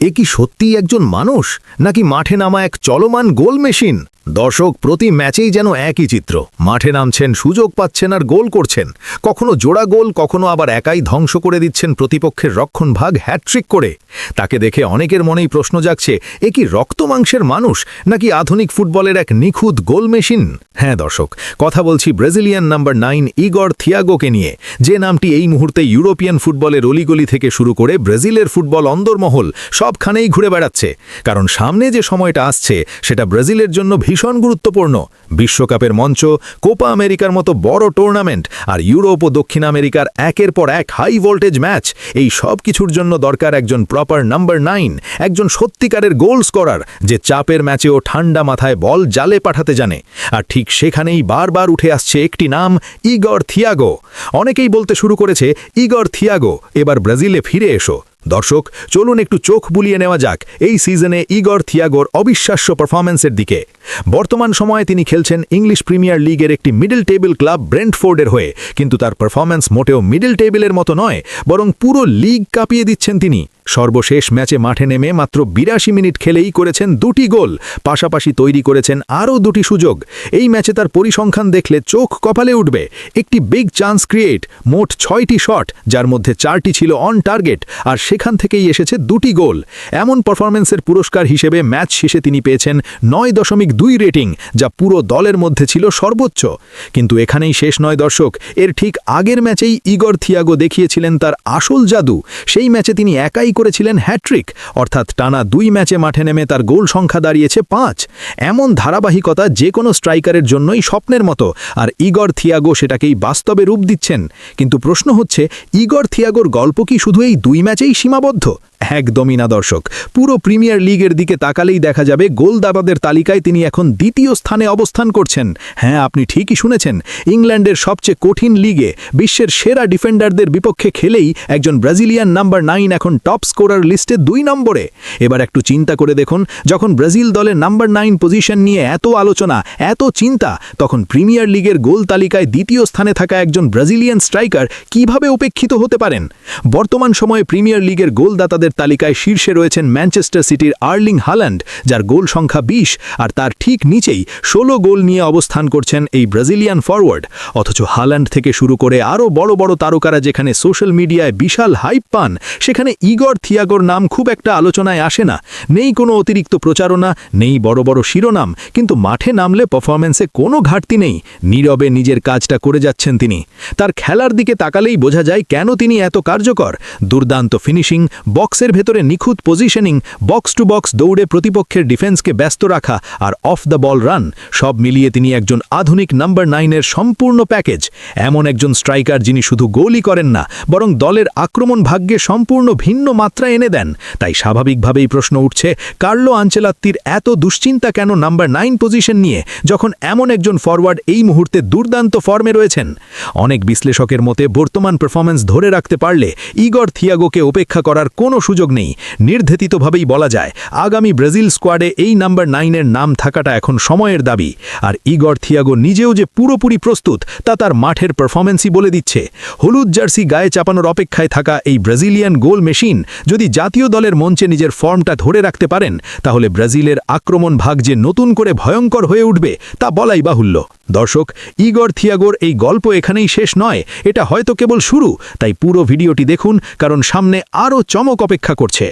এ কি সত্যিই একজন মানুষ? নাকি মাঠে নামা এক চলমান গোল মেশিন? দর্শক, প্রতি ম্যাচেই যেন একই চিত্র। মাঠে নামছেন, সুযোগ পাচ্ছেন আর গোল করছেন। কখনো জোড়া গোল, কখনো আবার একাই ধ্বংস করে দিচ্ছেন প্রতিপক্ষের রক্ষণ ভাগ হ্যাট্রিক করে। তাকে দেখে অনেকের মনেই প্রশ্ন জাগছে, এ কি রক্ত মাংসের মানুষ, নাকি আধুনিক ফুটবলের এক নিখুঁত গোল মেশিন? হ্যাঁ দর্শক, কথা বলছি ব্রাজিলিয়ান নাম্বার নাইন ইগর থিয়াগোকে নিয়ে। যে নামটি এই মুহূর্তে ইউরোপিয়ান ফুটবলের অলিগলি থেকে শুরু করে ব্রাজিলের ফুটবল অন্দরমহল সবখানেই ঘুরে বেড়াচ্ছে। কারণ সামনে যে সময়টা আসছে, সেটা ব্রাজিলের জন্য ভীষণ গুরুত্বপূর্ণ। বিশ্বকাপের মঞ্চ, কোপা আমেরিকার মতো বড় টুর্নামেন্ট আর ইউরোপ ও দক্ষিণ আমেরিকার একের পর এক হাই ভোল্টেজ ম্যাচ এই সব কিছুর জন্য দরকার একজন প্রপার নাম্বার নাইন একজন সত্যিকারের গোল স্করার যে চাপের ম্যাচেও ঠান্ডা মাথায় বল জালে পাঠাতে জানে। আর ঠিক সেখানেই বারবার উঠে আসছে একটি নাম, ইগর থিয়াগো। অনেকেই বলতে শুরু করেছে, ইগর থিয়াগো, এবার ব্রাজিলে ফিরে এসো। দর্শক, চলুন একটু চোখ বুলিয়ে নেওয়া যাক এই সিজনে ইগর থিয়াগোর অবিশ্বাস্য পারফরম্যান্সের দিকে। বর্তমান সময়ে তিনি খেলছেন ইংলিশ প্রিমিয়ার লিগের একটি মিডল টেবিল ক্লাব ব্রেন্টফোর্ডের হয়ে। কিন্তু তার পারফরম্যান্স মোটেও মিডল টেবিলের মতো নয়, বরং পুরো লিগ কাঁপিয়ে দিচ্ছেন তিনি। সর্বশেষ ম্যাচে মাঠে নেমে মাত্র বিরাশি মিনিট খেলেই করেছেন দুটি গোল। পাশাপাশি তৈরি করেছেন আরও দুটি সুযোগ। এই ম্যাচে তার পরিসংখ্যান দেখলে চোখ কপালে উঠবে। একটি বিগ চান্স ক্রিয়েট, মোট ছয়টি শট, যার মধ্যে চারটি ছিল অন টার্গেট, আর সেখান থেকেই এসেছে দুটি গোল। এমন পারফরমেন্সের পুরস্কার হিসেবে ম্যাচ শেষে তিনি পেয়েছেন নয় দশমিক দুই রেটিং, যা পুরো দলের মধ্যে ছিল সর্বোচ্চ। কিন্তু এখানেই শেষ নয় দর্শক। এর ঠিক আগের ম্যাচেই ইগর থিয়াগো দেখিয়েছিলেন তার আসল জাদু। সেই ম্যাচে তিনি একাই করেছিলেন হ্যাট্রিক অর্থাৎ টানা দুই ম্যাচে মাঠে নেমে তার গোল সংখ্যা দাঁড়িয়েছে পাঁচ। এমন ধারাবাহিকতা যে কোনো স্ট্রাইকারের জন্যই স্বপ্নের মতো, আর ইগর থিয়াগো সেটাকেই বাস্তবে রূপ দিচ্ছেন। কিন্তু প্রশ্ন হচ্ছে, ইগর থিয়াগোর গল্প কি শুধু এই দুই ম্যাচেই সীমাবদ্ধ? একদমই না দর্শক। পুরো প্রিমিয়ার লিগের দিকে তাকালেই দেখা যাবে গোলদাতাদের তালিকায় তিনি এখন দ্বিতীয় স্থানে অবস্থান করছেন। হ্যাঁ আপনি ঠিকই শুনেছেন, ইংল্যান্ডের সবচেয়ে কঠিন লিগে বিশ্বের সেরা ডিফেন্ডারদের বিপক্ষে খেলেই একজন ব্রাজিলিয়ান নাম্বার নাইন এখন টপ স্কোরার লিস্টে দুই নম্বরে। এবার একটু চিন্তা করে দেখুন, যখন ব্রাজিল দলের নাম্বার নাইন পজিশন নিয়ে এত আলোচনা, এত চিন্তা, তখন প্রিমিয়ার লিগের গোল তালিকায় দ্বিতীয় স্থানে থাকা একজন ব্রাজিলিয়ান স্ট্রাইকার কীভাবে উপেক্ষিত হতে পারেন? বর্তমান সময়ে প্রিমিয়ার লিগের গোলদাতাদের তালিকায় শীর্ষে রয়েছেন ম্যানচেস্টার সিটির আর্লিং হাল্যান্ড যার গোল সংখ্যা বিশ, আর তার ঠিক নিচেই ষোলো গোল নিয়ে অবস্থান করছেন এই ব্রাজিলিয়ান ফরওয়ার্ড। অথচ হাল্যান্ড থেকে শুরু করে আরও বড় বড় তারকারা যেখানে সোশ্যাল মিডিয়ায় বিশাল হাইপ পান, সেখানে ইগর থিয়াগোর নাম খুব একটা আলোচনায় আসে না। নেই কোনো অতিরিক্ত প্রচারণা, নেই বড় বড় শিরোনাম, কিন্তু মাঠে নামলে পারফরম্যান্সে কোনো ঘাটতি নেই। নীরবে নিজের কাজটা করে যাচ্ছেন তিনি। তার খেলার দিকে তাকালেই বোঝা যায় কেন তিনি এত কার্যকর। দুর্দান্ত ফিনিশিং বক্সের ভেতরে নিখুঁত পজিশনিং বক্স টু বক্স দৌড়ে প্রতিপক্ষের ডিফেন্সকে ব্যস্ত রাখা আর অফ দ্য বল রান সব মিলিয়ে তিনি একজন আধুনিক নাম্বার নাইনের সম্পূর্ণ প্যাকেজ এমন একজন স্ট্রাইকার যিনি শুধু গোলই করেন না, বরং দলের আক্রমণ ভাগ্যে সম্পূর্ণ ভিন্ন মাত্রা এনে দেন। তাই স্বাভাবিকভাবেই প্রশ্ন উঠছে, কার্লো আঞ্চেলাত্তির এত দুশ্চিন্তা কেন নাম্বার নাইন পজিশন নিয়ে, যখন এমন একজন ফরওয়ার্ড এই মুহূর্তে দুর্দান্ত ফর্মে রয়েছেন? অনেক বিশ্লেষকের মতে, বর্তমান পারফরম্যান্স ধরে রাখতে পারলে ইগর থিয়াগোকে উপেক্ষা করার কোনো সুযোগ নেই। নির্ধারিতভাবেই বলা যায়, আগামী ব্রাজিল স্কোয়াডে এই নাম্বার নাইনের নাম থাকাটা এখন সময়ের দাবি। আর ইগর থিয়াগো নিজেও যে পুরোপুরি প্রস্তুত, তা তার মাঠের পারফরমেন্সই বলে দিচ্ছে। হলুদ জার্সি গায়ে চাপানোর অপেক্ষায় থাকা এই ব্রাজিলিয়ান গোল মেশিন, যদি জাতীয় দলের মঞ্চে নিজের ফর্মটা ধরে রাখতে পারেন, তাহলে ব্রাজিলের আক্রমণ ভাগ যে নতুন করে ভয়ঙ্কর হয়ে উঠবে, তা বলাই বাহুল্য। দর্শক, ইগর থিয়াগোর এই গল্প এখানেই শেষ নয়, এটা হয়তো কেবল শুরু, তাই পুরো ভিডিওটি দেখুন, কারণ সামনে আরও চমক অপেক্ষা করছে।